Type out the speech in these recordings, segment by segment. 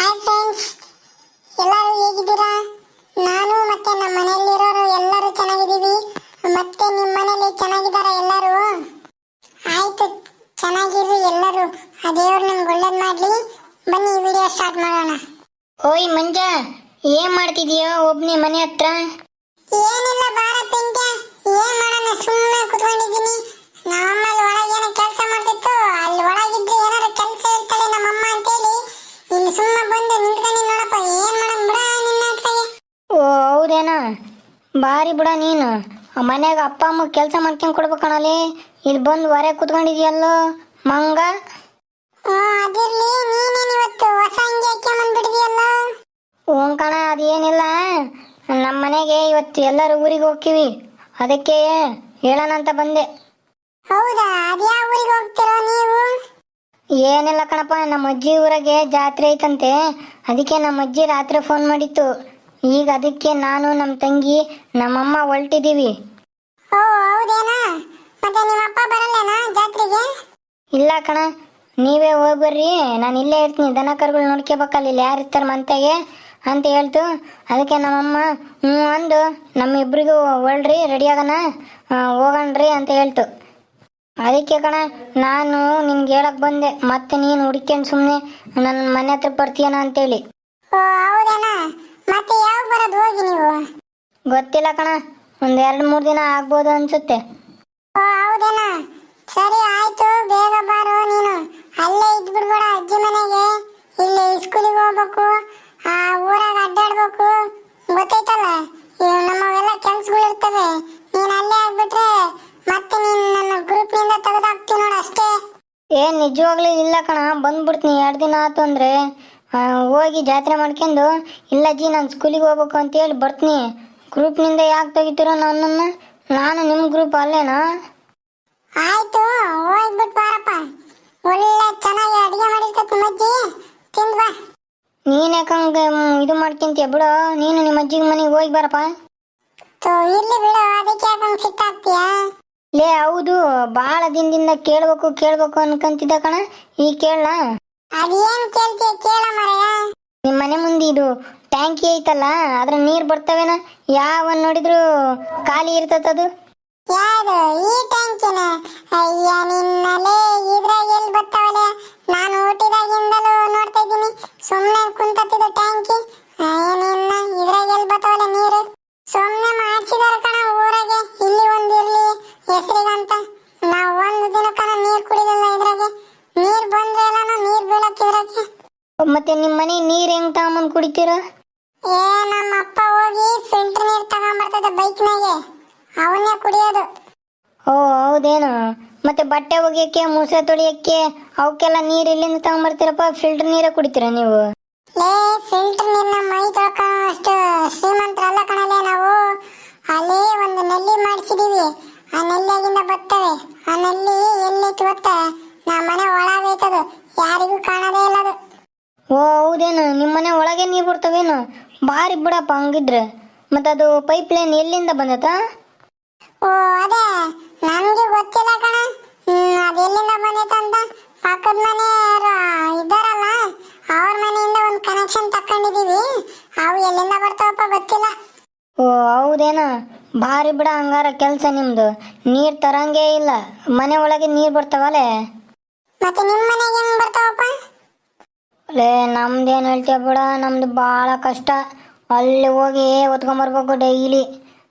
Hi friends ಎಲ್ಲರೂ ಹೇಗಿದ್ದೀರಾ? ನಾನು ಮತ್ತೆ ನಮ್ಮ ಮನೆಯಲ್ಲಿರೋರು ಎಲ್ಲರೂ ಚೆನ್ನಾಗಿದ್ದೀವಿ. ಮತ್ತೆ ನಿಮ್ಮ ಮನೇಲಿ ಚೆನ್ನಾಗಿದ್ದಾರಾ ಎಲ್ಲರೂ? ಆಯ್ತು ಚೆನ್ನಾಗಿರ್ರಿ ಎಲ್ಲರೂ. ಆ ದೇವ್ರು ನಿಮ್ಗೆ ಒಳ್ಳೇದು ಮಾಡಲಿ. ಬನ್ನಿ ವಿಡಿಯೋ ಸ್ಟಾರ್ಟ್ ಮಾಡೋಣ. ಓಯ್ ಮಂಜ ಏನ್ ಮಾಡ್ತಿದೀಯೋ ಒಬ್ನಿ ಮನೆ ಹತ್ರ? ಏನಿಲ್ಲ ಬಾರ ಪಿಂಕ್ಯ ಏನ್ ಮಾಡೋಣ ಸುಮ್ಮನೆ ಕುತ್ಕೊಂಡಿದ್ದೀನಿ. ನಮ್ಮಲ್ಲಿ ಒಳಗೇನ ಕೆಲಸ ಮಾಡ್ತಿತ್ತು ಬಂದು ನಿಂತ್ಕೊಂಡು ನೋಡಪ್ಪ ಏನ್ ಮಾಡೋಣ ಬಿಡ ನಿನ್ನ ಓ ಹೌದೇನ? ಬಾರಿ ಬಿಡ ನೀನು. ಮನೆಯಾಗ ಅಪ್ಪ ಅಮ್ಮ ಕೆಲಸ ಮಾಡ್ಕೊಂಡ್ ಕೊಡ್ಬೇಕಣಲ್ಲಿ ಇಲ್ಲಿ ಬಂದು ಹೊರೆ ಕುತ್ಕೊಂಡಿದ್ಯಲ್ಲೋ ಮಂಗ? ಅದಿರ್ಲಿ. ನೀನೇನ್ ಇವತ್ತು ಹೊಸ ಅಂಗಿ ಹಾಕ್ಕೊಂಬಂದ್ಬಿಟ್ಟಿದ್ಯಲ್ಲ ಹ್ಞೂ ಕಣ ಅದೇನಿಲ್ಲ. ನಮ್ಮ ಮನೆಗೆ ಇವತ್ತು ಎಲ್ಲರೂ ಊರಿಗೆ ಹೋಗ್ತೀವಿ. ಅದಕ್ಕೆ ಹೇಳೋಣ ಅಂತ ಬಂದೆ. ಹೌದಾ? ಅದ್ಯಾವ ಊರಿಗೆ ಹೋಗ್ತಿರೋ ನೀವು? ಏನಿಲ್ಲ ಕಣಪ್ಪ ನಮ್ಮ ಅಜ್ಜಿ ಊರಾಗೆ ಜಾತ್ರೆ ಐತಂತೆ. ಅದಕ್ಕೆ ನಮ್ಮ ಅಜ್ಜಿ ರಾತ್ರಿ ಫೋನ್ ಮಾಡಿತ್ತು. ಈಗ ಅದಕ್ಕೆ ನಾನು ನಮ್ಮ ತಂಗಿ ನಮ್ಮಮ್ಮ ಹೊಲ್ಟಿದ್ದೀವಿ ಓ ಹೌದೇನಾ? ಮತ್ತೆ ನಿಮ್ಮ ಅಪ್ಪ ಬರಲ್ಲೇನಾ ಜಾತ್ರೆಗೆ? ಇಲ್ಲ ಕಣ ನೀವೇ ಹೋಗ್ಬರ್ರಿ. ನಾನು ಇಲ್ಲೇ ಇರ್ತೀನಿ ದನ ಕರುಗಳು ನೋಡ್ಕೋಬೇಕಲ್ಲ ಇಲ್ಲಿ ಯಾರು ಇರ್ತಾರೆ ಮಂತೆಗೆ ಅಂತ ಹೇಳ್ತು. ಅದಕ್ಕೆ ನಮ್ಮಮ್ಮ ಹ್ಞೂ ಅಂದು ನಮ್ಮಿಬ್ರಿಗೂ ಹೊಳ್ರಿ ರೆಡಿ ಆಗೋಣ. ಹೋಗಣ್ರಿ ಅಂತ ಹೇಳ್ತು. ಅದಕ್ಕೆ ಕಣ ನಾನು ನಿನ್ಗೆ ಹೇಳಕ್ ಬಂದೆ ಮತ್ತೆ ನೀನು ಹುಡುಕೇನ್ ಸುಮ್ಮನೆ ನನ್ನ ಮನೆ ಹತ್ರ ಬರ್ತೀಯನ ಅಂತೇಳಿ. ಮತ್ತೆ ಯಾವಾಗ ಬರೋದು ಹೋಗಿ ನೀವು? ಗೊತ್ತಿಲ್ಲ ಕಣ ಒಂದ್ ಎರಡು ಮೂರು ದಿನ ಆಗ್ಬೋದು ಅನ್ಸುತ್ತೆ. ಹೌದೇನಾ? ಸರಿ ಆಯ್ತು ಬೇಗ ಬಾರೋ ನೀನು. ಅಲ್ಲೇ ಇದ್ಬಿಡ್ಬೇಡ ಅಜ್ಜಿ ಮನೆಗೆ. ಇಲ್ಲಿ ಸ್ಕೂಲಿಗೆ ಹೋಗ್ಬೇಕು ಆ ಊರಾಗ ಅಡ್ಡಾಡ್ಬೇಕು. ಗೊತ್ತೈತಲ್ಲ ನಮ್ಮವೆಲ್ಲ ಕೆಲ್ಸಗಳು ಇರ್ತವೆ ನೀನ್ ಅಲ್ಲೇ ಆಗ್ಬಿಟ್ರೆ ಮತ್ತೆ ನೀನು ನನ್ನ ಗ್ರೂಪ್ನಿಂದ ತೆಗೆದಾಕ್ತಿ ನೋಡು ಅಷ್ಟೇ. ಏ ನಿಜವಾಗ್ಲೂ ಇಲ್ಲ ಕಣ ಬಂದ್ಬಿಡ್ತೀನಿ ಎರಡು ದಿನ ಆತು ಅಂದ್ರೆ. ಆ, ಹೋಗಿ ಜಾತ್ರೆ ಮಾಡ್ಕೊಂಡು ಇಲ್ಲ ಜಿ ನಾನು ಸ್ಕೂಲಿಗೆ ಹೋಗ್ಬೇಕು ಅಂತ ಹೇಳಿ ಬರ್ತೀನಿ ಗ್ರೂಪ್ನಿಂದ ಯಾಕೆ ತೆಗಿತೀರೋ ನನ್ನನ್ನು? ನಾನು ನಿಮ್ಮ ಗ್ರೂಪ್ ಅಲ್ಲೇನಾ? ಆಯ್ತು ಹೋಗ್ಬಿಟ್ಟು ಬಾರಪ್ಪ. ಒಳ್ಳೆ ಚೆನ್ನಾಗಿ ಅಡಿಗೆ ಮಾಡಿರ್ತೈತಿ ಮಜ್ಜಿ ತಿಂದ್ ಬಾ. ನೀನ್ ಯಾಕಂಗೆ ಇದು ಮಾಡ್ಕೊಂತೀಯ ಬಿಡು. ನೀನು ನಿಮ್ಮ ಅಜ್ಜಿಗೆ ಮನೆಗೆ ಹೋಗಿ ಬರಪ್ಪ. ತೋ ಇರ್ಲಿ ಬಿಡು ಅದಕ್ಕೆ ಯಾಕಂಗ್ ಸಿಟ್ಟಾಗ್ತೀಯಾ ಲೇ ಹೌದು. ಬಹಳ ದಿನದಿಂದ ಕೇಳ್ಬೇಕು ಕೇಳ್ಬೇಕು ಅನ್ಕಂತಿದ್ದ ಕಣ. ಈ ಕೇಳಲ್ಲ ಅದೇನ್ ಕೇಳ್ತೀಯ ಕೇಳ ಮರಯ. ನಿಮ್ಮ ಮನೆ ಮುಂದೆ ಇದು ಟ್ಯಾಂಕಿ ಐತಲ್ಲ ಅದ್ರ ನೀರ್ ಬರ್ತವೇನ? ಯಾವ ನೋಡಿದ್ರು ಖಾಲಿ ಇರ್ತತದು ಯಾವುದು? ಈ ಟ್ಯಾಂಕಿನ? ಅಯ್ಯ ನಿನ್ನಲೆ ಇದ್ರಾಗ ಎಲ್ಲಿ ಬರ್ತಾವಲೆ? ನಾನು ಹುಟ್ಟಿದಾಗಿಂದಲೂ ನೋಡ್ತಾ ಇದ್ದೀನಿ. ಸುಮ್ಮನೆ ಕುಂತತ್ತಿದ ಟ್ಯಾಂಕಿ. ನೀರು ಕುಡಿದಿಲ್ಲ ಇದ್ರಾಗೆ. ನೀರು ಬಂದ್ರೆ ಎಲ್ಲಾನು ನೀರು ಬೀಳಕ್ ಇದ್ರಾಗೆ. ಮತ್ತೆ ನಿಮ್ಮ ಮನೆ ನೀರ್ ಹೆಂಗ್ ತಗೊಂಬಂದ್ ಕುಡಿತೀರ? ಏ ನಮ್ಮ ಅಪ್ಪ ಹೋಗಿ ಫಿಲ್ಟರ್ ನೀರು ತಗೊಂಬರ್ತದೆ ಬೈಕ್ನಾಗೆ. ಅವನ್ನೇ ಕುಡಿಯೋದು. ಓ ಹೌದೇನು? ಮತ್ತೆ ಬಟ್ಟೆ ಒಗೆಯಕ್ಕೆ ಮೂಸೆ ತೊಳಿಯಕ್ಕೆ ಅವಕ್ಕೆಲ್ಲ ನೀರ್ ಇಲ್ಲಿಂದ ತಗೊಂಬರ್ತೀರಪ್ಪ? ಫಿಲ್ಟರ್ ನೀರ ಕುಡಿತೀರ ನೀವು? ಲೇ ಫಿಲ್ಟರ್ ನೀರ್ನ ಮೈ ತೊಳ್ಕೊ ಅಷ್ಟು ಶ್ರೀಮಂತರಲ್ಲ ಕಣಲೆ ನಾವು ಅಲ್ಲಿ ಒಂದು ನಲ್ಲಿ ಮಾಡಿಸಿದೀವಿ ಆ ನಲ್ಲಿಯಾಗಿಂದ ಬರ್ತವೆ. ಆ ನಲ್ಲಿ ಎಲ್ಲೈತಿ ಗೊತ್ತಾ? ನಮ್ಮ ಮನೆ ಒಳಗೈತದು ಯಾರಿಗೂ ಕಾಣದೇ ಇಲ್ಲ ಅದು. ಓ ಹೌದೇನು? ನಿಮ್ಮ ಮನೆ ಒಳಗೆ ನೀರು ಬರ್ತವೇನು? ಭಾರಿ ಬಿಡಪ್ಪ ಹಂಗಿದ್ರೆ. ಮತ್ತೆ ಅದು ಪೈಪ್ ಲೈನ್ ಎಲ್ಲಿಂದ ಬಂದತಾ? ಓ ಅದೇ. ನನಗೆ ಗೊತ್ತಿಲ್ಲ ಕಣ. ಅದು ಎಲ್ಲಿಂದ ಬಂದೈತೆ ಅಂತ. ಪಕ್ಕದ ಮನೆ ಇದ್ದಾರಲ್ಲ. ಅವ್ರ ಮನೆಯಿಂದ ಒಂದು ಕನೆಕ್ಷನ್ ತಕೊಂಡಿದೀವಿ ಅವು ಎಲ್ಲಿಂದ ಬರ್ತಾವಪ್ಪ ಗೊತ್ತಿಲ್ಲ. ಓ ಹೌದೇನ? ಭಾರಿ ಬಿಡ ಹಂಗಾರ ಕೆಲಸ ನಿಮ್ದು. ನೀರ್ ತರಂಗೇ ಇಲ್ಲ. ಮನೆ ಒಳಗೆ ನೀರ್ ಬರ್ತಾವಲ್ಲೇ ಮತ್ತೆ ನಿಮ್ಮ ಮನೆಗೆ ಹೆಂಗ್ ಬರ್ತಾವಪ್ಪ? ಲೇ ನಮ್ದೇನು ಹೇಳ್ತೀಯ ಬಿಡ ನಮ್ದು ಭಾಳ ಕಷ್ಟ. ಅಲ್ಲಿ ಹೋಗಿ ಹೊತ್ಕೊಂಬರ್ಬೇಕು ಡೈಲಿ.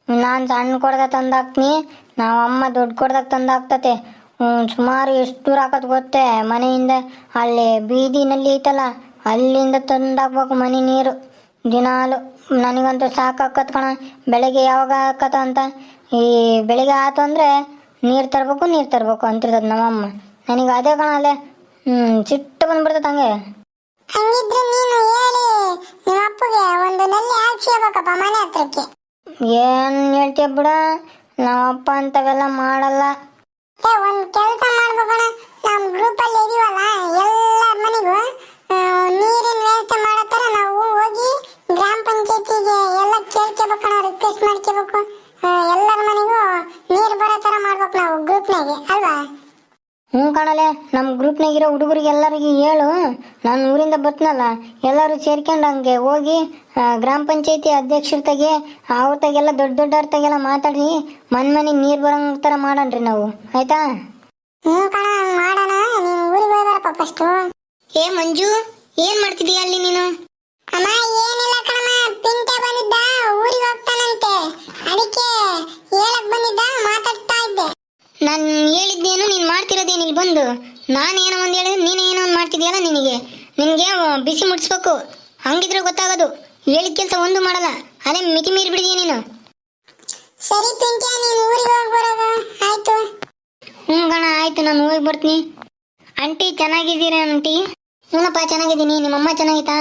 ನಾನು ಸಣ್ಣ ಕೊಡ್ದಾಗ ತಂದಾಕ್ತೀನಿ ನಾವು ಅಮ್ಮ ದೊಡ್ಡ ಕೊಡ್ದಾಗ ತಂದಾಕ್ತತೆ. ಸುಮಾರು ಎಷ್ಟು ದೂರ ಹಾಕತ್ ಗೊತ್ತೇ ಮನೆಯಿಂದ. ಅಲ್ಲಿ ಬೀದಿನಲ್ಲಿ ಐತಲ್ಲ ಅಲ್ಲಿಂದ ತಂದಾಕ್ಬೇಕು ಮನೆ ನೀರು. ದಿನಾಲು ನನಗಂತೂ ಸಾಕಾಕತ್ ಕಣ. ಬೆಳಗ್ಗೆ ಯಾವಾಗ ಹಾಕತ್ತ ಅಂತ? ಈ ಬೆಳಿಗ್ಗೆ ಆತು ಅಂದರೆ ನೀರು ತರಬೇಕು ನೀರು ತರಬೇಕು ಅಂತಿರ್ತದ ನಮ್ಮಮ್ಮ. ನನಗೆ ಅದೇ ಕಣ ಅಲ್ಲೇ ಹ್ಞೂ ಸಿಟ್ಟು ಬಂದ್ಬಿಡ್ತದೆ ಹಂಗೆ. ಹಂಗಿದ್ರೆ ನೀನು ಹೇಳಿ ನಿಮ್ಮ ಅಪ್ಪಗೆ ಒಂದು ನಲ್ಲಿ ಹಾಕ್ಸಿಬೇಕಪ್ಪ ಮನೆ ಹತ್ರಕ್ಕೆ. ಏನ್ ಹೇಳ್ತೀಯ ಬಿಡ ನಮ್ಮಪ್ಪ ಅಂತವೆಲ್ಲ ಮಾಡಲ್ಲ. ಏ ಒಂದ್ ಕೆಲಸ ಮಾಡ್ಬೇಕಣ ನಮ್ಮ ಗ್ರೂಪ್ ಅಲ್ಲಿ ಇದೀವಲ್ಲ ಎಲ್ಲರ ಮನೆಗೂ ನೀರಿನ ವ್ಯವಸ್ಥೆ ಮಾಡೋ ನಾವು ಹೋಗಿ ಗ್ರಾಮ ಪಂಚಾಯತಿಗೆ ಎಲ್ಲ ಕೇಳ್ಕೋಬೇಕಣ ರಿಕ್ವೆಸ್ಟ್ ಮಾಡ್ಕೋಬೇಕು. ಎಲ್ಲರ ಮನೆಗೂ ನೀರು ಬರೋ ಥರ ಮಾಡ್ಬೇಕು ನಾವು ಗ್ರೂಪ್ನಾಗೆ ಅಲ್ವಾ? ಹ್ಞೂ ಕಣಲೆ ನಮ್ಮ ಗ್ರೂಪ್ನಾಗಿರೋ ಹುಡುಗರಿಗೆ ಎಲ್ಲರಿಗೂ ಹೇಳು. ನಾನು ಊರಿಂದ ಬರ್ತನಲ್ಲ ಎಲ್ಲರೂ ಸೇರ್ಕೊಂಡು ಹಂಗೆ ಹೋಗಿ ಗ್ರಾಮ ಪಂಚಾಯತಿ ಅಧ್ಯಕ್ಷರ ಅವ್ರ ತಾಗೆಲ್ಲ ದೊಡ್ಡ ದೊಡ್ಡವ್ರ ತಾಗೆಲ್ಲ ಮಾತಾಡಿ ಮನ್ ಮನೆಗೆ ನೀರು ಬರೋಂಗ್ ಥರ ಮಾಡೋಣ್ರಿ ನಾವು. ಆಯ್ತಾ? ಹ್ಞೂ ಕಣ ಹಂಗ್ ಮಾಡೋಣ. ನೀನು ಊರಿಗೆ ಹೋಗ್ಬಾರಪ್ಪ ಫಸ್ಟು ಏ ಮಂಜು ಏನು ಮಾಡ್ತಿದ್ದೀಯ ಅಲ್ಲಿ ನೀನು? ಅಮ್ಮ ಏನಿಲ್ಲ ಕಣಮ್ಮ ಪಿಂಟೆ ಬಂದಿದ್ದ ಊರಿಗೆ ಹೋಗ್ತಾನಂತೆ. ಅದಕ್ಕೆ ಹೇಳಕ್ ಬಂದಿದ್ದ ಮಾತಾಡ್ತಾ ಇದ್ದೆ. ನಾನು ಹೇಳಿದ್ದೇನು ನೀನು ಮಾಡ್ತಿರೋದೇನು ಇಲ್ಲಿ ಬಂದು. ನಾನು ಏನೋ ಒಂದು ಹೇಳಿದ್ರೆ ನೀನು ಏನೋ ಒಂದು ಮಾಡ್ತಿದ್ಯಲ್ಲ ನಿನಗೆ. ನಿನಗೆ ಬಿಸಿ ಮುಟ್ಟಿಸ್ಬೇಕು ಹಂಗಿದ್ರೆ ಗೊತ್ತಾಗೋದು. ಹೇಳಿದ ಕೆಲಸ ಒಂದು ಮಾಡಲ್ಲ. ಅದೇ ಮಿತಿ ಮೀರಿ ಬಿಡಿದೀಯ ನೀನು. ಸರಿ ಪಿಂಟೆ ನೀನು ಊರಿಗೆ ಹೋಗಿ ಬರೋದು. ಆಯ್ತು. ಹ್ಞೂ ಗಣ ಆಯ್ತು. ನಾನು ಹೋಗಿ ಬರ್ತೀನಿ. ಆಂಟಿ ಚೆನ್ನಾಗಿದ್ದೀರಾ ಆಂಟಿ ಹ್ಞೂನಪ್ಪ ಚೆನ್ನಾಗಿದ್ದೀನಿ. ನಿಮ್ಮಮ್ಮ ಚೆನ್ನಾಗಿತ್ತಾ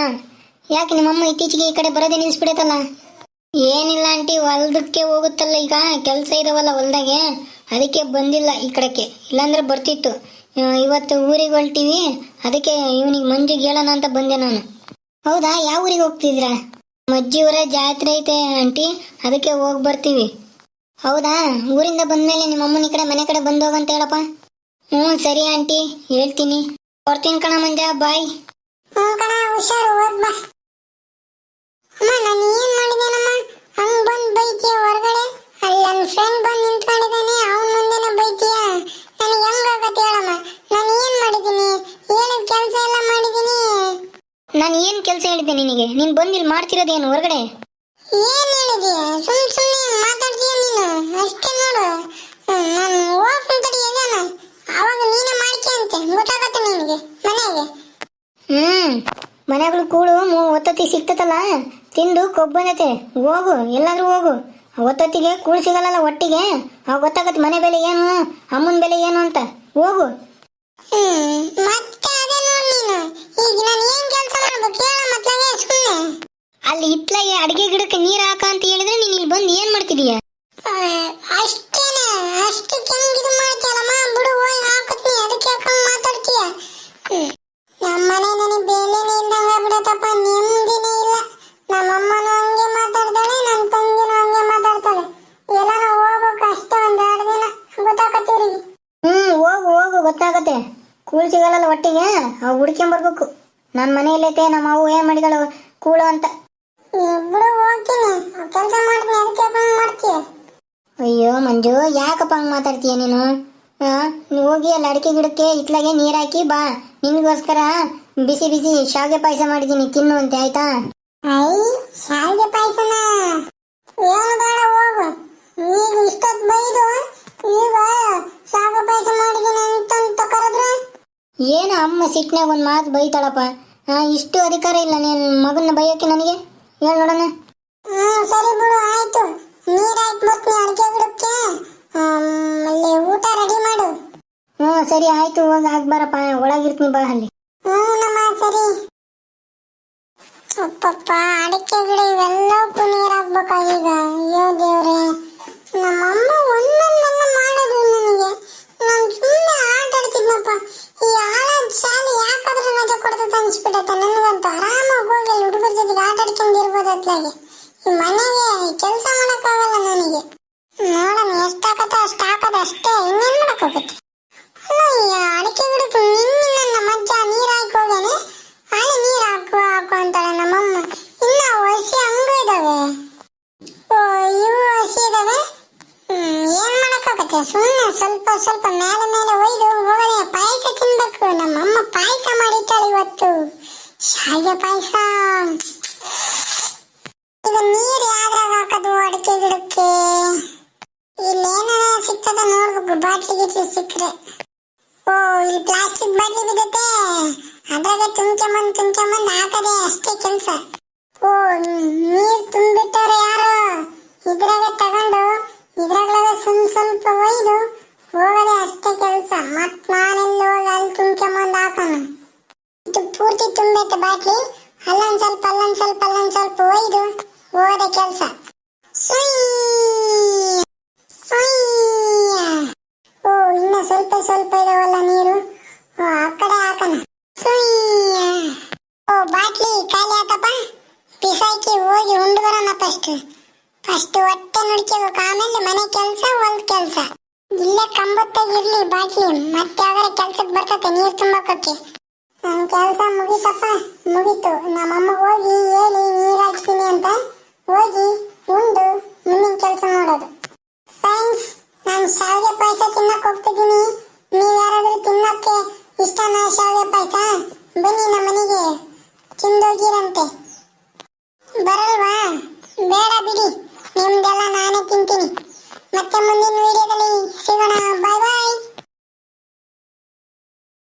ಯಾಕೆ ನಿಮ್ಮಮ್ಮ ಇತ್ತೀಚೆಗೆ ಈ ಕಡೆ ಬರೋದೇ ನಿಲ್ಸ್ಬಿಡತ್ತಲ್ಲ? ಏನಿಲ್ಲ ಆಂಟಿ, ಹೊಲದಕ್ಕೆ ಹೋಗುತ್ತಲ್ಲ ಈಗ. ಕೆಲಸ ಇದಾವಲ್ಲ ಹೊಲ್ದಾಗೆ. ಅದಕ್ಕೆ ಬಂದಿಲ್ಲ ಈ ಕಡೆಗೆ ಇಲ್ಲಾಂದ್ರೆ ಬರ್ತಿತ್ತು. ಇವತ್ತು ಊರಿಗೆ ಹೊಲ್ತೀವಿ ಅದಕ್ಕೆ ಇವನಿಗೆ ಮಂಜು ಹೇಳೋಣ ಅಂತ ಬಂದೆ ನಾನು. ಹೌದಾ? ಯಾವ ಊರಿಗೆ ಹೋಗ್ತಿದ್ದೀರಾ? ಮಜ್ಜಿ ಊರ ಜಾತ್ರೆ ಐತೆ ಆಂಟಿ. ಅದಕ್ಕೆ ಹೋಗಿ ಬರ್ತೀವಿ. ಹೌದಾ? ಊರಿಂದ ಬಂದ್ಮೇಲೆ ನಿಮ್ಮ ಅಮ್ಮನ ಈ ಕಡೆ ಮನೆ ಕಡೆ ಬಂದು ಹೋಗಂತ ಹೇಳಪ್ಪ. ಹ್ಞೂ, ಸರಿ ಆಂಟಿ. ಹೇಳ್ತೀನಿ. ಬರ್ತೀನಿ ಕಣ ಮಂಜ. ಬಾಯ್. ಹ್ಞೂ ಕಣ, ಹುಷಾರು. ಅಮ್ಮ ನಾನು ಏನು ಮಾಡಿದೆನಮ್ಮ? ಹಂಗೆ ಬಂದು ಬೈತಿಯ ಹೊರಗಡೆ? ಅಲ್ಲಿ ನನ್ನ ಫ್ರೆಂಡ್ ಬಂದು ನಿಂತ್ಕೊಂಡಿದ್ದಾನೆ ಅವನ ಮುಂದೆನೇ ಬೈತೀಯ ನನಗೆ ಹೆಂಗಾಗತ್ತೆ ಹೇಳಮ್ಮ? ನಾನು ಏನು ಮಾಡಿದ್ದೀನಿ? ಹೇಳಿದ ಕೆಲಸ ಎಲ್ಲ ಮಾಡಿದ್ದೀನಿ? ನಾನು ಏನು ಕೆಲಸ ಹೇಳಿದ್ದೆ ನಿನಗೆ? ನೀನು ಬಂದು ಇಲ್ಲಿ ಮಾಡ್ತಿರೋದೇನು ಹೊರಗಡೆ? ಏನ್ ಹೇಳಿದೀಯ? ಸುಮ್ ಸುಮ್ಮನೆ ಮಾತಾಡ್ತೀಯ ನೀನು? ಅಷ್ಟೇ ನೋಡು. ನಾನು ಹೋಗ್ತೀನಿ ತಡಿ ಎಲ್ಲಾನ ಅವಾಗ ನೀನೇ ಮಾಡ್ಕೆ ಅಂತೆ. ಗೊತ್ತಾಗತ್ತೆ ನಿನಗೆ ಮನೆಗೆ? ಹ್ಞೂ ಮನೆಗಳು ಕೂಳು ಮೂ ಒತ್ತತಿ ಸಿಗ್ತತಲ್ಲ? ತಿಂದು ಕೊಬ್ಬನತೆ. ಹೋಗು ಎಲ್ಲಾದ್ರೂ ಹೋಗು. ಒತ್ತೊತ್ತಿಗೆ ಒತ್ತತ್ತಿಗೆ ಸಿಗಲ್ಲ ಒಟ್ಟಿಗೆ? ಅವಾಗ ಗೊತ್ತಾಗತ್ತೆ ಮನೆ ಬೆಲೆ ಏನು ಅಮ್ಮನ ಬೆಲೆ ಏನು ಅಂತ. ಹೋಗು. ಅಲ್ಲಿ ಇತ್ಲಾಗೆ ಅಡಿಗೆ ಗಿಡಕ್ಕೆ ನೀರು ಹಾಕ ಅಂತ ಹೇಳಿದ್ರೆ ನೀನ್ ಇಲ್ಲಿ ಬಂದು ಏನ್ ಮಾಡ್ತಿದೀಯ? ಅಷ್ಟೇನೆ. ಅಷ್ಟಕ್ಕೆ ಹೆಂಗಿದು ಹುಡ್ಕೊಂಬರ್ಬೇಕು ನನ್ನ ಮನೆಯಲ್ಲೈತೆ ನಮ್ಮ ಅವು ಏನ್ ಮಾಡಿದಳು ಕೂಳು ಅಂತ. ಇಬ್ರು ಹೋಗ್ತೀನಿ. ಕೆಲಸ ಮಾಡ್ತೀನಿ ಅದಕ್ಕೆ ಯಾಕಂಗ್ ಮಾಡ್ತೀಯ? ಅಯ್ಯೋ ಮಂಜು ಯಾಕಪ್ಪ ಹಂಗ ಮಾತಾಡ್ತೀಯ ನೀನು? ನೀವ್ ಹೋಗಿ ಅಲ್ಲಿ ಅಡಿಕೆ ಗಿಡಕ್ಕೆ ಇತ್ಲಾಗೆ ನೀರು ಹಾಕಿ ಬಾ. ನಿನಗೋಸ್ಕರ ಬಿಸಿ ಬಿಸಿ ಶಾವಿಗೆ ಪಾಯಸ ಮಾಡಿದ್ದೀನಿ ತಿನ್ನು ಅಂತೆ ಆಯ್ತಾ? ಐ ಶಾವಿಗೆ ಪಾಯಸನ? ಏನು ಬೇಡ ಹೋಗು ಈಗ ಇಷ್ಟೊತ್ತು ಬೈದು ಈಗ ಶಾವಿಗೆ ಪಾಯಸ ಮಾಡಿದ್ದೀನಿ ಅಂತಂತ ಕರೆದ್ರೆ ಏನು ಅಮ್ಮ ಸಿಟ್ನಾಗ ಒಂದು ಮಾತು ಬೈತಾಳಪ್ಪ. ಆ, ಇಷ್ಟು ಅಧಿಕಾರ ಇಲ್ಲ ನೀನು ಮಗನ ಬೈಯೋಕೆ ನನಗೆ? ಹೇಳಿ ನೋಡೋಣ ಹ್ಮ್ ಸರಿ ಬಿಡು ಆಯ್ತು. ನೀರಾಯ್ತು ಬರ್ತೀನಿ ಅಡಿಕೆ ಗಿಡಕ್ಕೆ ಅಲ್ಲಿ ಊಟ ರೆಡಿ ಮಾಡು. ಹ್ಞೂ ಸರಿ ಆಯ್ತು ಹೋಗಿ ಹಾಕ್ಬಾರಪ್ಪ ಒಳಗಿರ್ತೀನಿ ಬಾ ಅಲ್ಲಿ. ಹ್ಞೂ ನಮ್ಮ ಸರಿ. ಅಪ್ಪಪ್ಪ ಅಡಿಕೆ ಗಿಡ ಇವೆಲ್ಲಕ್ಕೂ ನೀರು ಹಾಕ್ಬೇಕಾಗೀಗ ಅಯ್ಯೋ ದೇವ್ರೆ. ನಮ್ಮಮ್ಮ ಒಂದೊಂದೆಲ್ಲ ಮಾಡೋದು ನನಗೆ ನಾನು ಸುಮ್ಮನೆ ಆಟ ಆಡ್ತಿದ್ನಪ್ಪ ಈ ಆಳದ ಶಾಲೆ ಯಾಕಾದ್ರೂ ರಜೆ ಕೊಡ್ತದ ಅನ್ಸ್ಬಿಡತ್ತೆ. ನನಗಂತೂ ಆರಾಮಾಗಿ ಹೋಗಿ ಅಲ್ಲಿ ಹುಡುಗರ ಜೊತೆಗೆ ಆಟ ಆಡ್ಕೊಂಡು ಇರ್ಬೋದು ಅತ್ಲಾಗೆ. ಈ ಮನೆಗೆ ಕೆಲಸ ಮಾಡೋಕ್ಕಾಗಲ್ಲ ನನಗೆ. ನೋಡೋಣ ಎಷ್ಟಾಗತ್ತೋ ಅಷ್ಟು ಹಾಕೋದು ಅಷ್ಟೇ, ಇನ್ನೇನು ಮಾಡೋಕ್ಕಾಗುತ್ತೆ? ಅಯ್ಯ ಅಡಿಕೆ ಗಿಡಕ್ಕೆ ನಿನ್ನೆ ನನ್ನ ಮಜ್ಜ ನೀರು ಹಾಕಿ ಹೋಗೇನೆ ಅಲ್ಲಿ ನೀರು ಹಾಕು ಹಾಕು ಅಂತಾಳೆ ನಮ್ಮಮ್ಮ. ಇನ್ನ ಹಸಿ ಹಂಗ ಇದಾವೆ ಓ ಇವು ಹಸಿ ಇದಾವೆ ಹ್ಮ್ ಏನ್ ಮಾಡಕ್ಕಾಗತ್ತೆ ಸುಮ್ಮನೆ ಸ್ವಲ್ಪ ಸ್ವಲ್ಪ ಮೇಲೆ ಮೇಲೆ ಒಯ್ದು ಹೋಗದೆ ಪಾಯಸ ತಿನ್ಬೇಕು. ನಮ್ಮಮ್ಮ ಪಾಯಸ ಮಾಡಿಟ್ಟಾಳೆ ಇವತ್ತು. ಶಾವಿಗೆ ಪಾಯಸ. ಈಗ ನೀರು ಯಾವ್ದ್ರಾಗ ಹಾಕೋದು ಅಡಿಕೆ ಗಿಡಕ್ಕೆ? ಇಲ್ಲೇನ ಸಿಗ್ತದ ನೋಡ್ಬೇಕು, ಬಾಟ್ಲಿ ಗಿಟ್ಲಿ ಸಿಕ್ಕರೆ. ಓ, ಇಲ್ಲಿ ಪ್ಲಾಸ್ಟಿಕ್ ಬಾಟ್ಲಿ ಬಿದ್ದತೆ. ಅದ್ರಾಗ ತುಂಬ್ಕೊಂಬಂದ್ ತುಂಬ್ಕೊಂಬಂದ್ ಹಾಕದೆ ಅಷ್ಟೇ ಕೆಲ್ಸ. ಓ, ನೀರು ತುಂಬಿಟ್ಟಾರೆ ಯಾರು? ಇದ್ರಾಗ ತಗೊಂಡು ಇದ್ರಾಗ ಸುಮ್ ಸ್ವಲ್ಪ ಒಯ್ದು ಹೋಗದೆ ಅಷ್ಟೇ ಕೆಲಸ. ಮತ್ ನಾನೆಲ್ಲ ಹೋಗಿ ಅಲ್ಲಿ ತುಂಬ್ಕೊಂಬಂದ್ ಹಾಕೋಣ ಇದು ಪೂರ್ತಿ ತುಂಬೈತೆ ಬಾಟ್ಲಿ ಅಲ್ಲೊಂದ್ ಸ್ವಲ್ಪ ಅಲ್ಲೊಂದ್ ಸ್ವಲ್ಪ ಅಲ್ಲೊಂದ್ ಸ್ವಲ್ಪ ಒಯ್ದು ಹೋಗದೆ ಕೆಲಸ. ಓ, ಇನ್ನ ಸ್ವಲ್ಪ ಸ್ವಲ್ಪ ಇದಾವಲ್ಲ ನೀರು? ಓ, ಆ ಕಡೆ ಹಾಕೋಣ. ಓ, ಬಾಟ್ಲಿ ಖಾಲಿ ಆತಪ್ಪ. ಬಿಸಾಕಿ ಹೋಗಿ ಉಂಡು ಬರೋಣ ಫಸ್ಟ್ ಫಸ್ಟ್ ಹೊಟ್ಟೆ ನುಡ್ಕೋಬೇಕು. ಆಮೇಲೆ ಮನೆ ಕೆಲಸ ಹೊಲ್ದ ಕೆಲಸ. ಇಲ್ಲೇ ಕಂಬತ್ತಾಗ ಇರ್ಲಿ ಬಾಕಿ ಮತ್ತೆ ಯಾವ್ದಾರ ಕೆಲ್ಸಕ್ಕೆ ಬರ್ತತೆ, ನೀರು ತುಂಬಾಕಕ್ಕೆ. ನನ್ನ ಕೆಲಸ ಮುಗೀತಪ್ಪ. ಮುಗೀತು. ನಮ್ಮಮ್ಮ ಹೋಗಿ ಹೇಳಿ, ನೀರ್ ಹಾಕ್ತೀನಿ ಅಂತ. ಹೋಗಿ ಉಂಡು ಮುಂದಿನ ಕೆಲಸ ಮಾಡೋದು ಫ್ರೆಂಡ್ಸ್ ನಾನು ಶಾವಿಗೆ ಪಾಯಸ ತಿನ್ನಕ್ ಹೋಗ್ತಿದ್ದೀನಿ. ನೀವು ಯಾರಾದ್ರೂ ತಿನ್ನಕ್ಕೆ ಇಷ್ಟನಾ ಶಾವಿಗೆ ಪಾಯಸ? ಬನ್ನಿ ನಮ್ಮ ಮನೆಗೆ. ತಿಂದೋಗಿರಂತೆ. ಬರಲ್ವಾ? ಬೇಡ ಬಿಡಿ. ನಿಮ್ದೆಲ್ಲ ನಾನೇ ತಿಂತೀನಿ. ಮತ್ತೆ ಮುಂದಿನ ವಿಡಿಯೋದಲ್ಲಿ ಸಿಗೋಣ. ಬಾಯ್ ಬಾಯ್